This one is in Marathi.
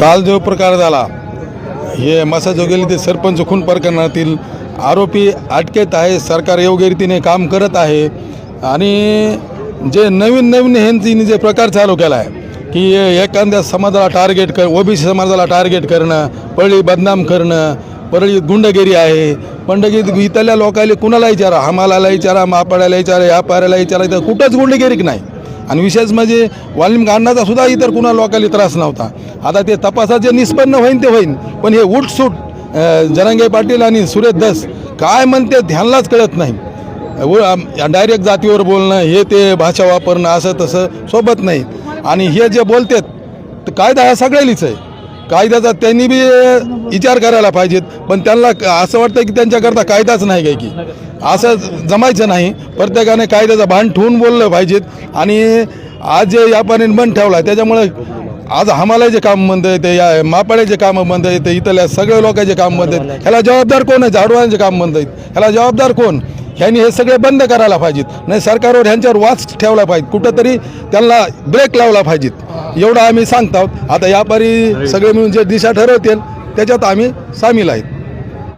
काल जो प्रकार झाला. हे मसाजोगेली ते सरपंच खून प्रकरणातील आरोपी अटकेत आहे. सरकार योग्य रीतीने काम करत आहे. आणि जे नवीन नवीन ह्यांनी जे प्रकार चालू केला आहे की एखाद्या समाजाला टार्गेट कर ओबीसी समाजाला टार्गेट करणं पळी बदनाम करणं परळी गुंडगिरी आहे. पंडगिरी इथल्या लोकांना कुणाला विचारा हमालाला विचारा मापाड्याला विचारा या पाऱ्याला विचारा इथं कुठंच गुंडगिरी नाही. आणि विशेष म्हणजे वॉल्यूम अण्णाचा सुद्धा इतर कुणा लोकांना त्रास नव्हता. आता ते तपासात जे निष्पन्न होईन ते होईन. पण हे उठसूट अं, जरांगे पाटील आणि सुरेश दस काय म्हणते ध्यानलाच कळत नाही. डायरेक्ट जातीवर बोलणं हे ते भाषा वापरणं असं तसं सोबत नाही. आणि हे जे बोलतात तर कायदा हा सगळ्यालीच आहे. कायद्याचा त्यांनी बी विचार करायला पाहिजेत. पण त्यांना क- असं वाटतं की त्यांच्याकरता कायदाच नाही काय की. असं जमायचं नाही. प्रत्येकाने कायद्याचं भान ठेवून बोललं पाहिजेत. आणि आज जे व्यापाऱ्यांनी बंद ठेवला त्याच्यामुळे आज हमाला जे काम बंद आहे ते या मापाड्याचे कामं बंद येते इथल्या सगळ्या लोकांचे काम बंद आहेत. ह्याला जबाबदार कोण आहे? झाडवांचे काम बंद आहेत. ह्याला जबाबदार कोण? ह्यांनी हे सगळे बंद करायला पाहिजेत. नाही सरकारवर ह्यांच्यावर वाच ठेवला पाहिजे. कुठंतरी त्यांना ब्रेक लावला पाहिजेत. एवढं आम्ही सांगतो आता यापारी सगळे मिळून जे दिशा ठरवतील त्याच्यात आम्ही सामील आहेत.